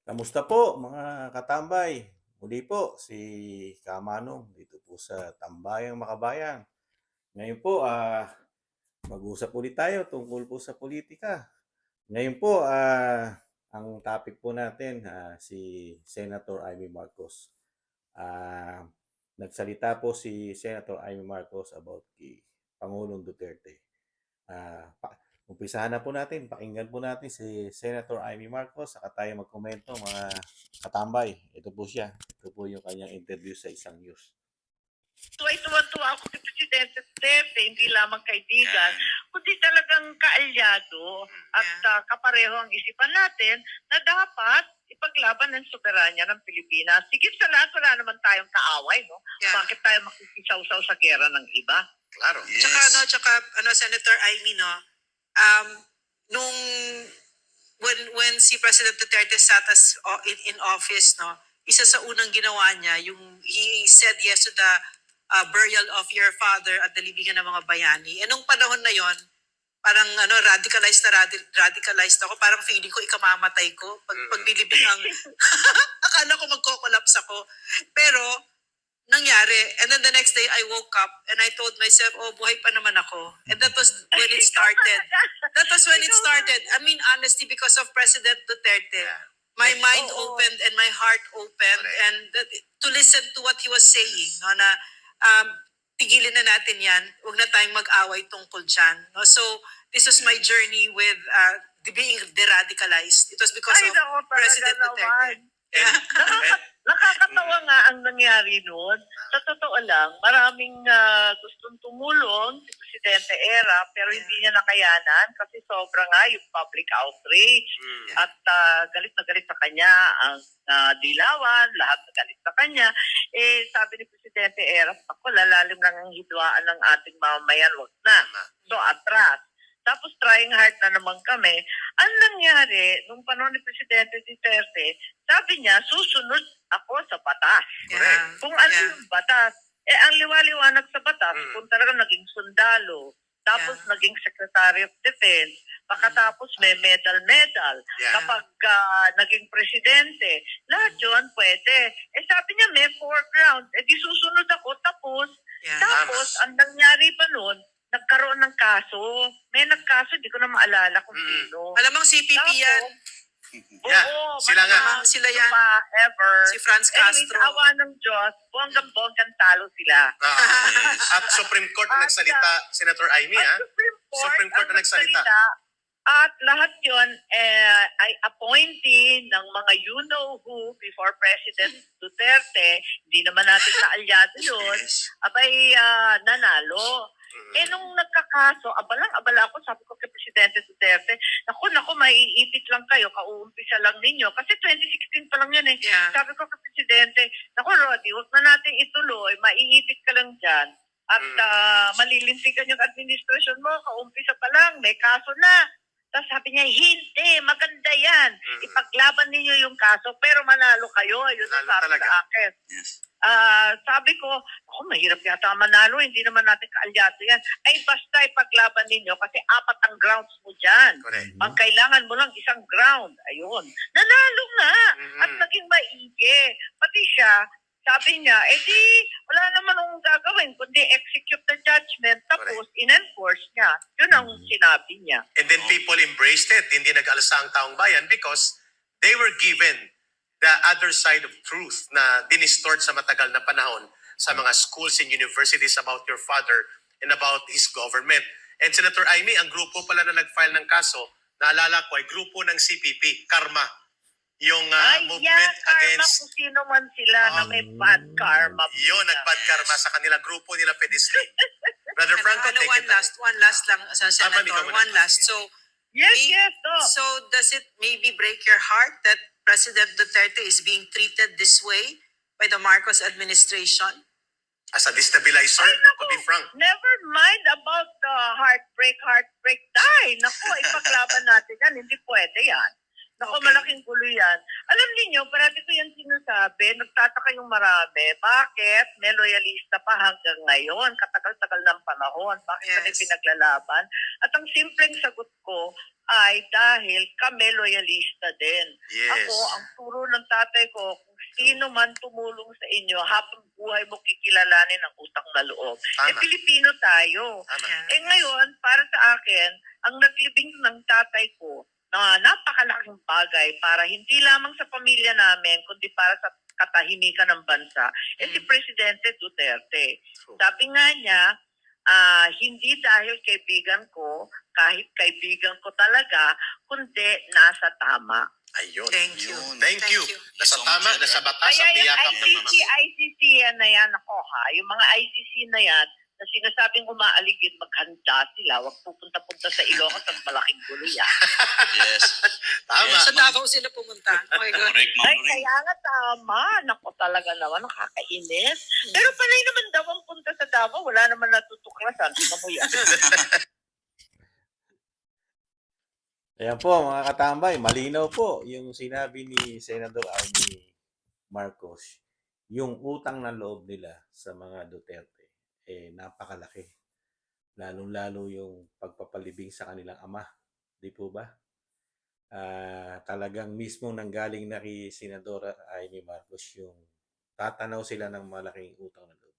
Kamusta po mga katambay? Muli po si Kamanong dito po sa Tambayang Makabayan. Ngayon po ah mag-usap ulit tayo tungkol po sa politika. Ngayon po ah ang topic po natin ah, si Senator Amy Marcos. Ah nagsalita po si Senator Amy Marcos about kay Pangulong Duterte. Pa- umpisahan na po natin, pakinggan po natin si Senator Amy Marcos saka tayo magkomento mga katambay. Ito po siya. Ito po yung kanyang interview sa isang news. tuwa-tuwa ako kay Presidente Duterte, hindi lamang kaibigan, kundi talagang kaalyado at ah, kapareho ang isipan natin na dapat ipaglaban ng soberanya ng Pilipinas. Sigit sa lahat, wala naman tayong kaaway, no? Yeah. Bakit tayo makikisaw-saw sa gera ng iba? Claro. Tsaka ano, tsaka ano Senator Amy no, um nung when when si President Duterte sat as in, in office no, isa sa unang ginawa niya yung he said yes to the uh, burial of your father at the libingan ng mga bayani. E nung panahon na yon, parang ano radicalized na radi- radicalized ako, parang feeling ko ikamamatay ko pag Mm. paglilibing ang akala ko magko-collapse ako. Pero nangyari. And then the next day, I woke up and I told myself, oh, buhay pa naman ako. And that was when it started. That was when it started. I mean, honestly, because of President Duterte, my mind Oo. opened and my heart opened and that- to listen to what he was saying, no, na um, tigilin na natin yan. Huwag na tayong mag-away tungkol dyan. No? So, this was my journey with uh, the being deradicalized. It was because Ay, of talaga President Duterte. naman. And, and, Nakakatawa nga ang nangyari noon. Sa totoo lang, maraming ah, gustong tumulong si Presidente Era pero hindi niya nakayanan kasi sobra nga yung public outrage. mm, At ah, galit na galit sa kanya ang ah, dilawan, lahat na galit sa kanya. Eh, sabi ni Presidente Era, ako, lalalim lang ang hidwaan ng ating mamamayan, wag na. So, atras. Tapos trying hard na naman kami. Ang nangyari, nung panahon ni Presidente Duterte, sabi niya, susunod ako sa batas. Yeah. Kung ano Yeah. yung batas, eh ang liwaliwanag sa batas, Mm. kung talaga naging sundalo, tapos Yeah. naging Secretary of Defense, pakatapos may medal-medal, Yeah. kapag ah, naging presidente, lahat yun pwede. Eh sabi niya, may foreground, eh di susunod ako, tapos Yeah. tapos, ang nangyari pa noon, nagkaroon ng kaso. May nagkaso, di ko na maalala kung Mm. sino. Malamang CPP yan. Yeah, Oo, sila nga. malamang Sila sino yan. pa, ever. Si Franz Castro. awa ng Diyos, bonggang-bonggang talo sila. Ah, at Supreme Court At, nagsalita, Senator Amy, At ha? Supreme Court, Supreme Court ang na nagsalita. nagsalita, At lahat yon eh, ay appointee ng mga you-know-who before President Duterte. Hindi naman natin kaalyado yun. Yes. Abay, ah, nanalo. Mm. Eh, nung nagkakaso, abalang abala ako, sabi ko kay Presidente Duterte, naku, naku, maiipit lang kayo, kauumpisa lang ninyo. Kasi 2016 pa lang yun eh. Yeah. Sabi ko kay Presidente, naku, Rodi, huwag na natin ituloy, maiipit ka lang dyan. At Mm. ah, malilintigan yung administrasyon mo, kaumpisa pa lang, may kaso na. Tapos sabi niya, hindi, maganda yan. Mm. Ipaglaban ninyo yung kaso, pero manalo kayo. Yun ang sabi talaga. sa akin. Ah, sabi ko, ako mahirap yata manalo, hindi naman natin kaalyado yan. Ay basta ipaglaban ninyo kasi apat ang grounds mo dyan. Correct. Ang kailangan mo lang isang ground. Ayun. Nanalo nga. Mhm. At naging maigi. Pati siya, sabi niya, eh di, wala naman akong gagawin, kundi execute the judgment, tapos in-enforce niya. Yun ang sinabi niya. And then people embraced it. Hindi nag-alsa ang taong bayan because they were given the other side of truth na dinistort sa matagal na panahon sa mga schools and universities about your father and about his government. And Senator Amy, ang grupo pala na nag-file ng kaso, naalala ko ay grupo ng CPP, Karma. Yung ah, Ay, movement yan, karma against kung sino man sila na may bad karma. yun, nagbad karma sa kanila grupo nila Pedisli. Brother Ano, Franco, ano, take one it last, one last lang sa Ah, ikaw Senator, muna. one last. So, Yes, May- yes, oh. so does it maybe break your heart that President Duterte is being treated this way by the Marcos administration? As a destabilizer, Ay, naku, to be frank. Never mind about the heartbreak, heartbreak. Die! Naku, ipaglaban natin yan. Hindi pwede yan. Naku, Okay. malaking gulo yan. Alam niyo, parati ko yan sinasabi, nagtataka yung marami. Bakit may loyalista pa hanggang ngayon? Katagal-tagal ng panahon. Bakit Yes. kami pinaglalaban? At ang simpleng sagot ko ay dahil kami loyalista din. Yes. Ako, ang turo ng tatay ko, kung sino man tumulong sa inyo, habang buhay mo kikilalanin ang utang na loob. Eh, Tama. Pilipino tayo. Tama. Eh ngayon, para sa akin, ang naglibing ng tatay ko na napakalaking bagay para hindi lamang sa pamilya namin, kundi para sa katahimikan ng bansa, eh si Mm. Presidente Duterte. True. Sabi nga niya, ah, hindi dahil kaibigan ko, kahit kaibigan ko talaga, kundi nasa tama. Ayun. Thank you. Thank you. Thank you. Nasa So tama, nasa batas Kaya at yung tiyakap ng ICC, ICC yan na yan ako ha, yung mga ICC na yan, na sinasabing umaaligid, maghanda sila, wag pupunta-punta sa Ilocos at malaking gulo yan. Yes. Tama. Yes. Sa Davao sila pumunta. Okay, good. Correct, Ma'am Ay, kaya nga tama. Nako talaga naman, nakakainis. Pero panay naman daw ang punta sa Davao, wala naman natutuklasan. Tignan mo yan. Ayan po mga katambay, malinaw po yung sinabi ni Senator Amy Marcos. Yung utang na loob nila sa mga Duterte, eh napakalaki. Lalong-lalo yung pagpapalibing sa kanilang ama. Di po ba? Ah, talagang mismo nanggaling na kay Senadora Amy Marcos yung tatanaw sila ng malaking utang na loob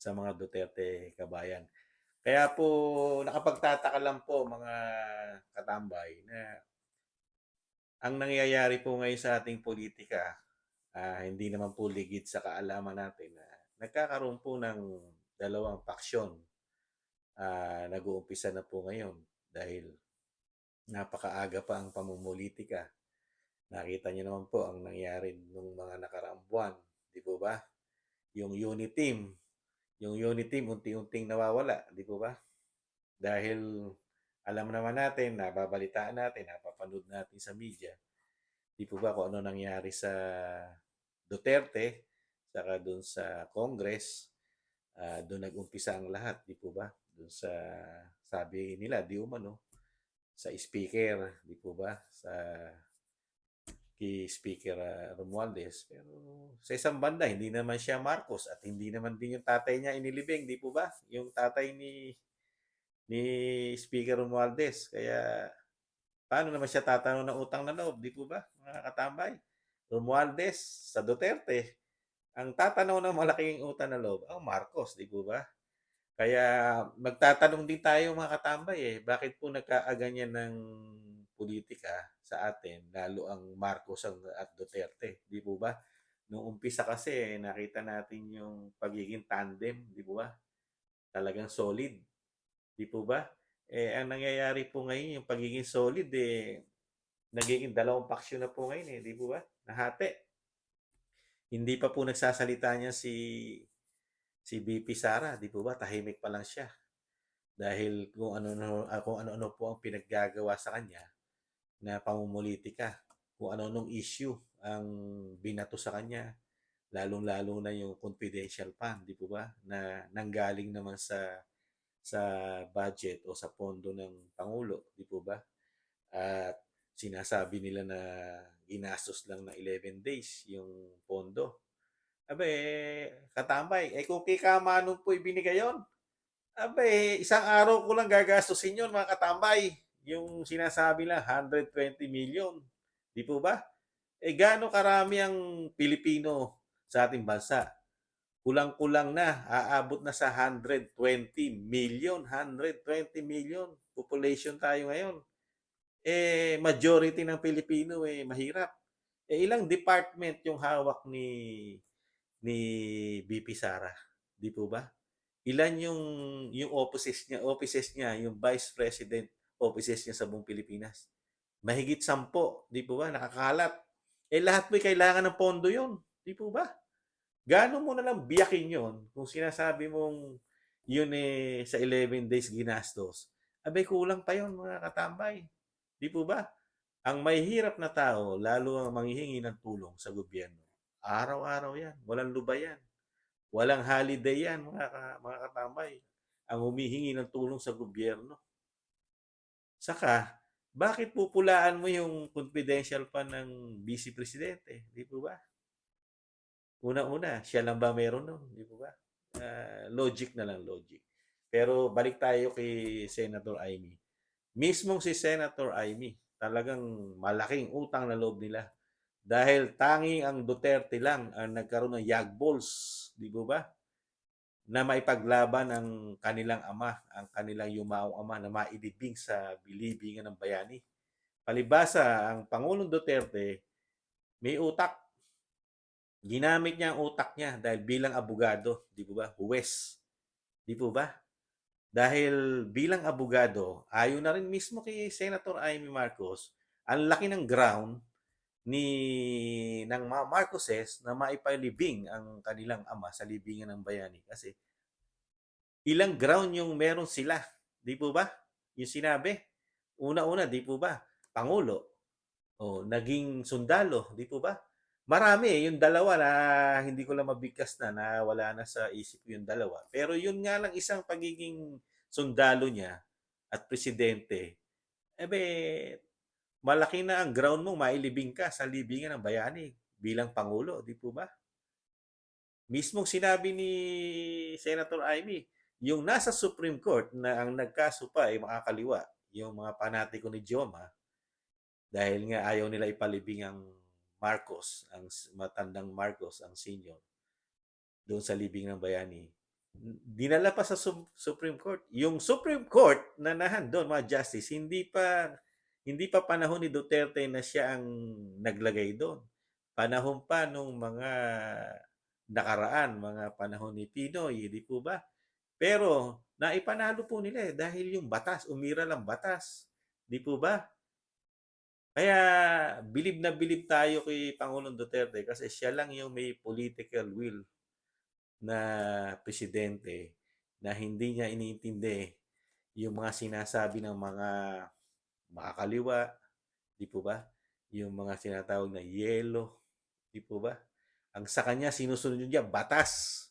sa mga Duterte kabayan. Kaya po nakapagtataka lang po mga katambay na ang nangyayari po ngayon sa ating politika ah, hindi naman po ligid sa kaalaman natin na nagkakaroon po ng dalawang paksyon. Ah, nag-uumpisa na po ngayon dahil napakaaga pa ang pamumulitika. Nakita niyo naman po ang nangyari nung mga nakaraang buwan, di po ba? Yung unit team, yung unit team unti-unting nawawala, di po ba? Dahil alam naman natin, nababalitaan natin, napapanood natin sa media, di po ba kung ano nangyari sa Duterte, saka doon sa Congress, ah, doon nag-umpisa ang lahat, di po ba? Doon sa, sabi nila, di umano, sa speaker, di po ba? Sa kay Speaker ah, Romualdez. Pero sa isang banda, hindi naman siya Marcos at hindi naman din yung tatay niya inilibing, di po ba? Yung tatay ni ni Speaker Romualdez. Kaya paano naman siya tatanong ng utang na loob, di po ba? Mga katambay. Romualdez sa Duterte, ang tatanaw ng malaking utang na loob, ang Marcos, di po ba? Kaya magtatanong din tayo mga katambay eh, bakit po nagkaaganyan ng politika sa atin, lalo ang Marcos at Duterte, di po ba? Nung umpisa kasi, nakita natin yung pagiging tandem, di po ba? Talagang solid, di po ba? Eh, ang nangyayari po ngayon, yung pagiging solid, eh, nagiging dalawang paksyon na po ngayon, eh, di po ba? Nahati. Hindi pa po nagsasalita niya si si BP Sara, di po ba? Tahimik pa lang siya. Dahil kung ano kung ano-ano po ang pinaggagawa sa kanya na pamumulitika, kung ano-anong issue ang binato sa kanya, lalong-lalo na yung confidential fund, di po ba? Na nanggaling naman sa sa budget o sa pondo ng Pangulo, di po ba? At sinasabi nila na ginastos lang na 11 days yung pondo. Abe, katambay, eh kung kay Kamanong po ibinigay yun, abe, isang araw ko lang gagastusin yun mga katambay. Yung sinasabi lang, 120 million. Di po ba? Eh gaano karami ang Pilipino sa ating bansa? Kulang-kulang na, aabot na sa 120 million, 120 million population tayo ngayon. Eh, majority ng Pilipino eh mahirap. Eh, ilang department yung hawak ni ni BP Sara, di po ba? Ilan yung yung offices niya, offices niya, yung vice president offices niya sa buong Pilipinas? Mahigit sampo, di po ba? Nakakalat. Eh lahat mo kailangan ng pondo 'yon, di po ba? Gaano mo na lang biyakin 'yon kung sinasabi mong yun eh sa 11 days ginastos. Abay kulang pa 'yon mga katambay. Di po ba? Ang mahihirap na tao, lalo ang manghihingi ng tulong sa gobyerno, araw-araw yan. Walang luba yan. Walang holiday yan, mga, ka- mga katambay. Ang humihingi ng tulong sa gobyerno. Saka, bakit pupulaan mo yung confidential fund ng vice presidente? Di po ba? Una-una, siya lang ba meron nun? Di po ba? Ah, logic na lang, logic. Pero balik tayo kay Senator Amy. Mismong si Senator Amy, talagang malaking utang na loob nila. Dahil tanging ang Duterte lang ang nagkaroon ng yagballs, di po ba? Na maipaglaban ang kanilang ama, ang kanilang yumaong ama na mailibing sa bilibingan ng bayani. Palibasa, ang Pangulong Duterte may utak. Ginamit niya ang utak niya dahil bilang abogado, di po ba? Huwes. Di po ba? Dahil bilang abogado, ayon na rin mismo kay Senator Amy Marcos, ang laki ng ground ni ng mga Marcoses na maipalibing ang kanilang ama sa libingan ng bayani kasi ilang ground yung meron sila, di po ba? Yung sinabi. Una-una, di po ba? Pangulo. O naging sundalo, di po ba? Marami eh, yung dalawa na hindi ko lang mabigkas na na wala na sa isip ko yung dalawa. Pero yun nga lang isang pagiging sundalo niya at presidente, ebe, malaki na ang ground mo, mailibing ka sa libingan ng bayani bilang Pangulo, di po ba? Mismong sinabi ni Senator Amy, yung nasa Supreme Court na ang nagkaso pa ay makakaliwa, yung mga panatiko ni Joma, dahil nga ayaw nila ipalibing ang Marcos, ang matandang Marcos, ang senior, doon sa libing ng bayani. Dinala pa sa Supreme Court. Yung Supreme Court na nahan doon, mga justice, hindi pa hindi pa panahon ni Duterte na siya ang naglagay doon. Panahon pa nung mga nakaraan, mga panahon ni Pinoy, di po ba? Pero naipanalo po nila eh dahil yung batas, umira lang batas. Di po ba? Kaya bilib na bilib tayo kay Pangulong Duterte kasi siya lang yung may political will na presidente na hindi niya iniintindi yung mga sinasabi ng mga makakaliwa, di po ba? Yung mga sinatawag na yelo, di po ba? Ang sa kanya sinusunod niya batas.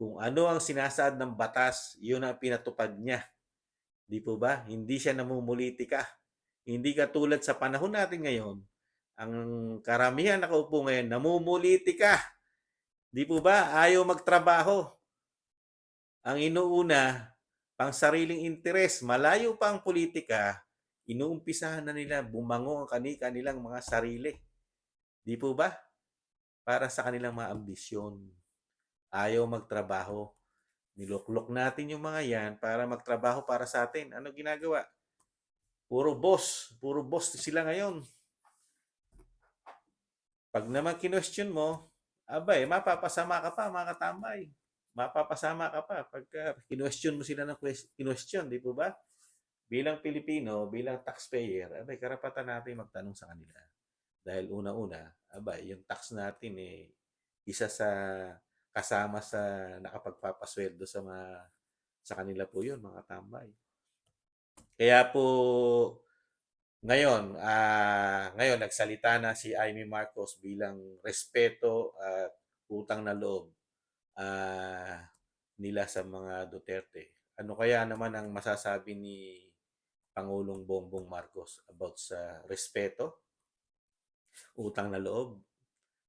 Kung ano ang sinasaad ng batas, yun ang pinatupad niya. Di po ba? Hindi siya namumulitika. Hindi katulad sa panahon natin ngayon, ang karamihan nakaupo ngayon, namumulitika. Di po ba? Ayaw magtrabaho. Ang inuuna, pang sariling interes, malayo pa ang politika, inuumpisahan na nila bumango ang kani kanilang mga sarili. Di po ba? Para sa kanilang mga ambisyon. Ayaw magtrabaho. Niluklok natin yung mga yan para magtrabaho para sa atin. Ano ginagawa? Puro boss. Puro boss sila ngayon. Pag naman kinwestiyon mo, abay, mapapasama ka pa, mga katambay. Mapapasama ka pa pagka kinwestiyon mo sila ng kinwestiyon, di po ba? Bilang Pilipino, bilang taxpayer, abay, karapatan natin magtanong sa kanila. Dahil una-una, abay, yung tax natin eh, isa sa kasama sa nakapagpapasweldo sa mga sa kanila po yun, mga tambay. Kaya po, ngayon, ah ngayon, nagsalita na si Amy Marcos bilang respeto at utang na loob ah, nila sa mga Duterte. Ano kaya naman ang masasabi ni Pangulong Bongbong Marcos about sa respeto, utang na loob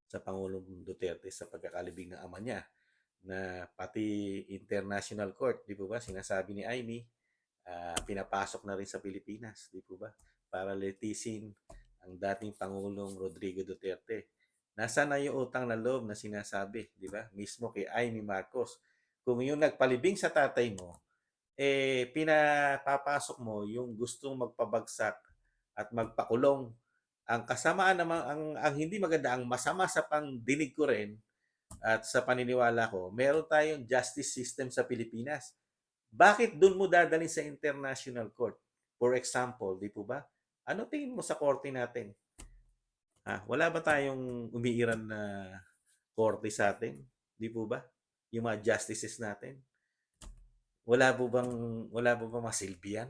sa Pangulong Duterte sa pagkakalibing ng ama niya na pati international court, di po ba, sinasabi ni Amy, ah, pinapasok na rin sa Pilipinas, di po ba, para litisin ang dating Pangulong Rodrigo Duterte. Nasaan na yung utang na loob na sinasabi, di ba? Mismo kay Amy Marcos. Kung yung nagpalibing sa tatay mo, eh, pinapapasok mo yung gustong magpabagsak at magpakulong. Ang kasamaan naman, ang, ang hindi maganda, ang masama sa pangdinig ko rin at sa paniniwala ko, meron tayong justice system sa Pilipinas. Bakit doon mo dadalhin sa international court? For example, di po ba? Ano tingin mo sa korte natin? Ha? Wala ba tayong umiiran na korte sa atin? Di po ba? Yung mga justices natin. Wala po bang wala po bang masilbihan?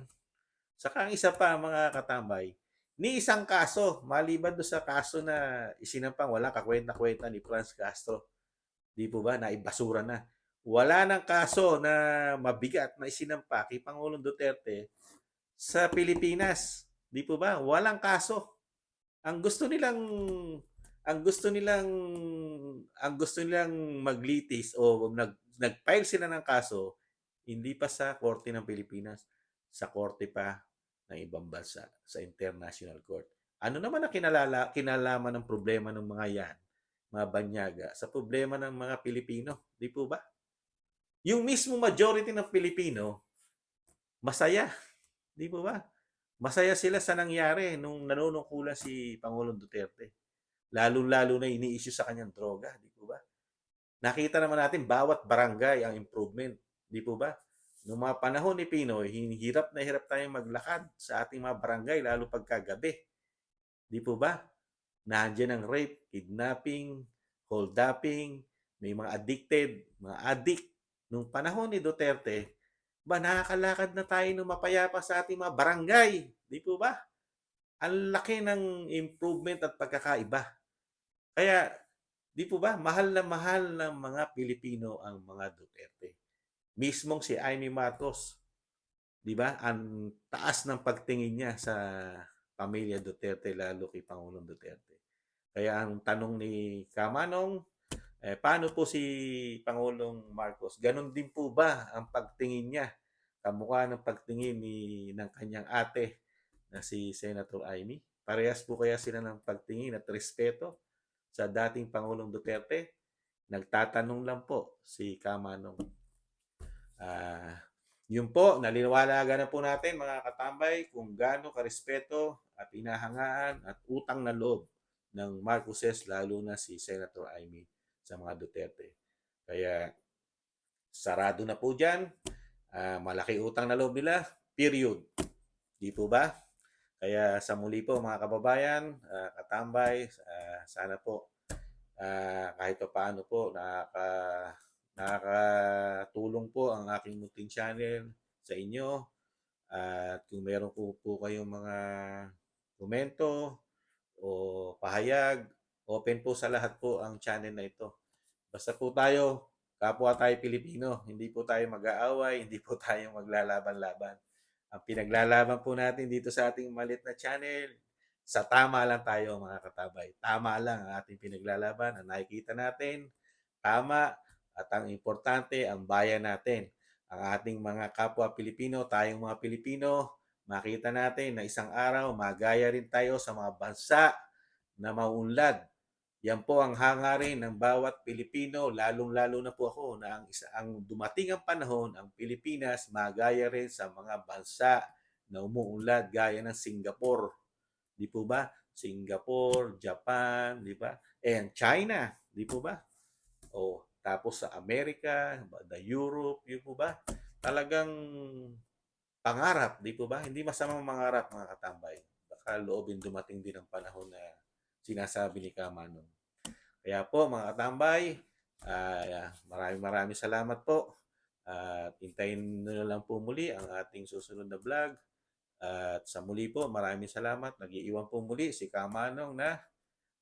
Saka ang isa pa mga katambay, ni isang kaso, maliban do sa kaso na isinampang wala kakwenta-kwenta ni Franz Castro. Di po ba? Naibasura na. Wala nang kaso na mabigat na isinampa kay Pangulong Duterte sa Pilipinas. Di po ba? Walang kaso. Ang gusto nilang ang gusto nilang ang gusto nilang maglitis o nag nag-file sila ng kaso hindi pa sa korte ng Pilipinas, sa korte pa ng ibang bansa, sa international court. Ano naman ang kinalala, kinalaman ng problema ng mga yan, mga banyaga, sa problema ng mga Pilipino? Di po ba? Yung mismo majority ng Pilipino, masaya. Di po ba? Masaya sila sa nangyari nung nanunungkulan si Pangulong Duterte. Lalo-lalo na ini-issue sa kanyang droga. Di po ba? Nakita naman natin bawat barangay ang improvement. Di po ba? Noong mga panahon ni Pinoy, hirap na hirap tayong maglakad sa ating mga barangay, lalo pagkagabi. Di po ba? Nandiyan ang rape, kidnapping, holduping, may mga addicted, mga addict. Noong panahon ni Duterte, ba nakakalakad na tayo ng mapayapa sa ating mga barangay. Di po ba? Ang laki ng improvement at pagkakaiba. Kaya, di po ba, mahal na mahal ng mga Pilipino ang mga Duterte. Mismong si Amy Marcos, di ba, ang taas ng pagtingin niya sa pamilya Duterte, lalo kay Pangulong Duterte. Kaya ang tanong ni Kamanong, eh, paano po si Pangulong Marcos? Ganon din po ba ang pagtingin niya? Kamukha ng pagtingin ni ng kanyang ate na si Senator Amy? Parehas po kaya sila ng pagtingin at respeto sa dating Pangulong Duterte? Nagtatanong lang po si Kamanong. Ah, yun po, naliliwalagan na po natin mga katambay kung gaano karespeto at inahangaan at utang na loob ng Marcoses lalo na si Senator Amy sa mga Duterte. Kaya sarado na po dyan. Ah, malaki utang na loob nila. Period. Di po ba? Kaya sa muli po mga kababayan, ah, katambay, ah, sana po ah, kahit pa paano po nakaka, nakakatulong po ang aking munting channel sa inyo. At kung meron po, po kayong mga komento o pahayag, open po sa lahat po ang channel na ito. Basta po tayo, kapwa tayo Pilipino, hindi po tayo mag-aaway, hindi po tayo maglalaban-laban. Ang pinaglalaban po natin dito sa ating malit na channel, sa tama lang tayo mga katabay. Tama lang ang ating pinaglalaban, ang nakikita natin, tama, at ang importante, ang bayan natin. Ang ating mga kapwa Pilipino, tayong mga Pilipino, makita natin na isang araw, magaya rin tayo sa mga bansa na maunlad. Yan po ang hangarin ng bawat Pilipino, lalong-lalo na po ako na ang, isa, ang dumating ang panahon, ang Pilipinas magaya rin sa mga bansa na umuunlad gaya ng Singapore. Di po ba? Singapore, Japan, di ba? And China, di po ba? O tapos sa Amerika, the Europe, di po ba? Talagang pangarap, di po ba? Hindi masamang mangarap mga katambay. Baka loobin dumating din ang panahon na sinasabi ni Kamanong. Kaya po mga katambay, ah, maraming maraming salamat po. At hintayin nyo lang po muli ang ating susunod na vlog. At sa muli po, maraming salamat. Nag-iiwan po muli si Kamanong na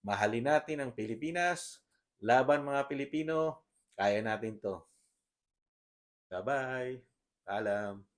mahalin natin ang Pilipinas. Laban mga Pilipino, kaya natin to. Bye-bye. Paalam.